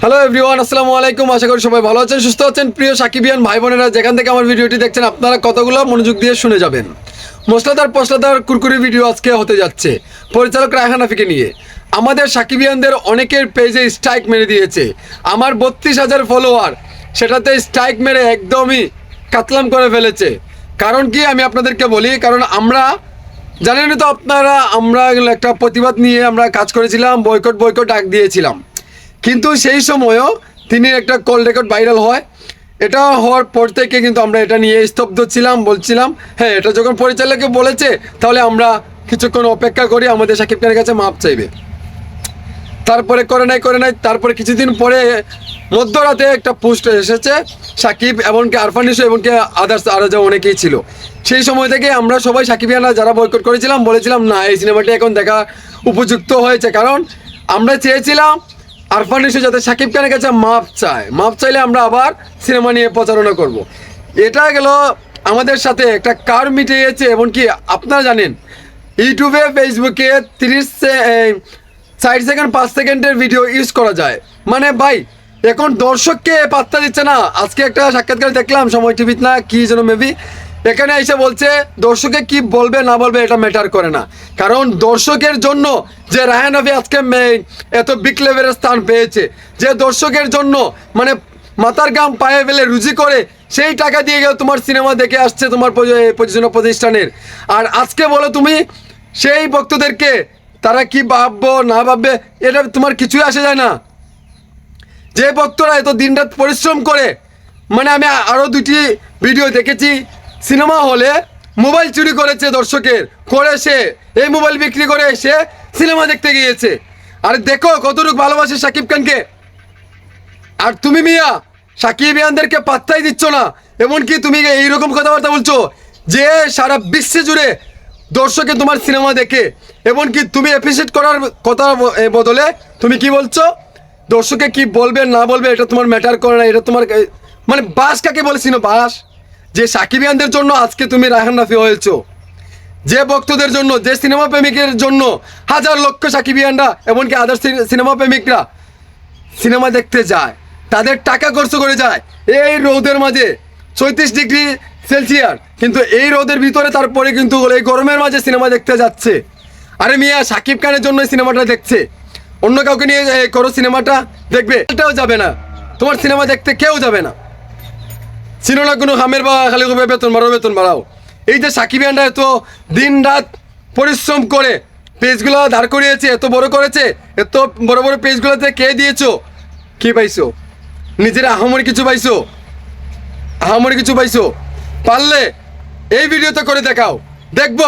Hello everyone আসসালামু আলাইকুম। আশা করি সবাই ভালো আছেন, সুস্থ আছেন। প্রিয় সাকিবিয়ান ভাই বোনেরা যেখান থেকে আমার ভিডিওটি দেখছেন, আপনারা কতগুলো মনোযোগ দিয়ে শুনে যাবেন? মশলাদার পশলাদার কুরকুরি ভিডিও আজকে হতে যাচ্ছে। পরিচালক রায়হান আফিকে নিয়ে। আমাদের সাকিবিয়ানদের অনেকের পেজে স্ট্রাইক মেরে দিয়েছে। আমার বত্রিশ হাজার ফলোয়ার সেটাতে স্ট্রাইক মেরে একদমই কাতলাম করে ফেলেছে। কারণ কি, আমি আপনাদেরকে বলি, কারণ আমরা, জানেনই তো আপনারা, আমরা একটা প্রতিবাদ নিয়ে আমরা কাজ করেছিলাম বয়কট বয়কট ডাক দিয়েছিলাম। কিন্তু সেই সময়ও তিনি একটা কল রেকর্ড ভাইরাল হয়। এটা হওয়ার পর থেকে কিন্তু আমরা এটা নিয়ে স্তব্ধ ছিলাম, বলছিলাম হ্যাঁ এটা যখন পরিচালকে বলেছে, তাহলে আমরা কিছুক্ষণ অপেক্ষা করি, আমাদের সাকিব খানের কাছে মাপ চাইবে। তারপরে করে নাই করে নাই তারপরে কিছুদিন পরে মধ্যরাতে একটা পোস্ট এসেছে, সাকিব এমনকি আরফান নিশো এমনকি আদার্স আরও যা অনেকেই ছিল। সেই সময় থেকে আমরা সবাই সাকিবিয়ানা যারা বয়কট করেছিলাম, বলেছিলাম, না, এই সিনেমাটি এখন দেখা উপযুক্ত হয়েছে। কারণ আমরা চেয়েছিলাম আরফান নিশো যাতে সাকিব খানের কাছে মাপ চায়। মাপ চাইলে আমরা আবার সিনেমা নিয়ে প্রচারণা করব। এটা গেল আমাদের সাথে একটা কার মিটিয়েছে, এমনকি আপনারা জানেন, ইউটিউবে, ফেসবুকে তিরিশ ষাট সেকেন্ড, পাঁচ সেকেন্ডের ভিডিও ইউজ করা যায়। মানে ভাই, এখন দর্শককে পাত্তা দিচ্ছে না। আজকে একটা সাক্ষাৎকার দেখলাম, সময় টিভিত না, কি যেন মেবি এখানে এসে বলছে, দর্শকে কি বলবে, না বলবে, এটা ম্যাটার করে না। কারণ দর্শকের জন্য যে রায়হান আফি আজকে এত বিগ লেভেলের স্থান পেয়েছে, যে দর্শকের জন্য মানে মাথার গাম পায়ে ফেলে রুজি করে, সেই টাকা দিয়ে গেলে তোমার সিনেমা দেখে আসছে, তোমার প্রযোজনা প্রতিষ্ঠানের। আর আজকে বলো তুমি, সেই ভক্তদেরকে তারা কি ভাববো, না ভাববে, এটা তোমার কিছুই আসে যায় না। যে ভক্তরা এত দিনরাত পরিশ্রম করে মানে আমি আরও দুটি ভিডিও দেখেছি সিনেমা হলে মোবাইল চুরি করেছে দর্শকের, করে সে, এই মোবাইল বিক্রি করে সে সিনেমা দেখতে গিয়েছে। আর দেখো কতটুকু ভালোবাসে সাকিব খানকে। আর তুমি মিয়া, সাকিব ইয়ানদেরকে পাত্তাই দিচ্ছ না। এমনকি তুমি এইরকম কথাবার্তা বলছো যে সারা বিশ্বে জুড়ে দর্শকে তোমার সিনেমা দেখে। এমনকি তুমি অ্যাপ্রিসিয়েট করার কথা বদলে তুমি কি বলছো? দর্শকে কি বলবে না বলবে এটা তোমার ম্যাটার করে না, এটা তোমার মানে বাস কাকে বলেছিল বাস? যে সাকিব ইয়ানদের জন্য আজকে তুমি রায়হান রাফি হয়েছো, যে ভক্তদের জন্য, যে সিনেমা প্রেমিকের জন্য হাজার লক্ষ সাকিবিয়ানরা এমনকি আদার সিনেমা প্রেমিকরা সিনেমা দেখতে যায়, তাদের টাকা খরচ করে যায় এই রোদের মাঝে চৌত্রিশ ডিগ্রি সেলসিয়াস। কিন্তু এই রোদের ভিতরে তারপরে কিন্তু এই গরমের মাঝে সিনেমা দেখতে যাচ্ছে। আরে মিয়া, সাকিব খানের জন্য সিনেমাটা দেখছে। অন্য কাউকে নিয়ে করো সিনেমাটা, দেখবে, এটাও যাবে না। তোমার সিনেমা দেখতে কেউ যাবে না। ছিল না কোনো হামের বা খালি কবে বেতন বাড়াও বেতন বাড়াও। এই যে সাকিবিয়ানরা এত দিন রাত পরিশ্রম করে পেজগুলো দাঁড় করিয়েছে, এত বড় করেছে, এত বড় বড় পেজগুলোতে কে দিয়েছ? কি পাইছো? নিজের আহামরি কিছু পাইছো? আহামরি কিছু পাইছো? পারলে এই ভিডিওতে করে দেখাও। দেখব,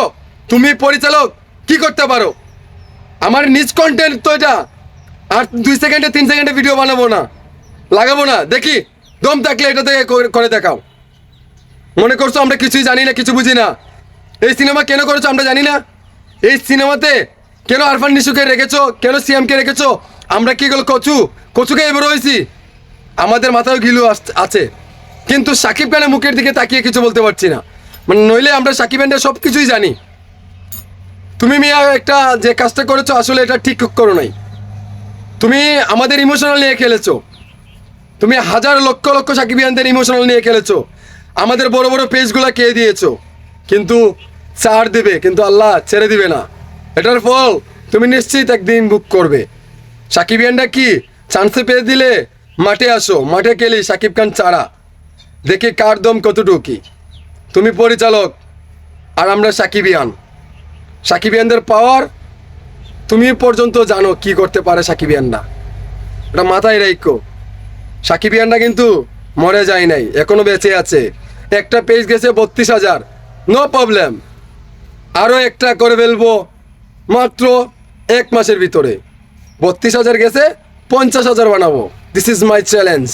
তুমি পরিচালক, কি করতে পারো? আমার নিজ কন্টেন্ট তো এটা। আর দুই সেকেন্ডে, তিন সেকেন্ডে ভিডিও বানাবো না। লাগাবো না। দেখি। দম থাকলে এটা থেকে করে- দেখাও। মনে করছ আমরা কিছুই জানি না, কিছু বুঝি না? এই সিনেমা কেন করেছ আমরা জানি না? এই সিনেমাতে কেন আরফান নিশুকে রেখেছো? কেন সিএমকে রেখেছো? আমরা কি গেল কচু? কচুকে এবার হয়েছি। আমাদের মাথায় গিলু আছে। কিন্তু সাকিব খানের মুখের দিকে তাকিয়ে কিছু বলতে পারছি না। মানে নইলে আমরা সাকিব খানের সব কিছুই জানি। তুমি মিয়া, একটা যে কাজটা করেছ, আসলে এটা ঠিক করো নাই। তুমি আমাদের ইমোশনাল নিয়ে খেলেছো। তুমি হাজার লক্ষ লক্ষ সাকিবিয়ানদের ইমোশনাল নিয়ে খেলেছো। আমাদের বড় বড় পেজগুলো কে দিয়েছ? কিন্তু ছাড় দেবে, কিন্তু আল্লাহ ছেড়ে দিবে না। এটার ফল তুমি নিশ্চিত একদিন বুক করবে। সাকিবিয়ানরা কি চান্সে পেয়ে দিলে মাঠে আসো, মাঠে খেলি সাকিব খান চারা দেখি কার দম কতটুকু। তুমি পরিচালক আর আমরা সাকিবিয়ান। সাকিবিয়ানদের পাওয়ার তুমি পর্যন্ত জানো কি করতে পারে সাকিব সাকিবিয়ানরা। এটা মাথায় রাখো। সাকিবিয়ানরা কিন্তু মরে যায় নাই, এখনও বেঁচে আছে। একটা পেজ গেছে বত্রিশ হাজার নো প্রবলেম আরও একটা করে ফেলব, মাত্র এক মাসের ভিতরে। বত্রিশ হাজার গেছে, পঞ্চাশ হাজার বানাবো। This is my challenge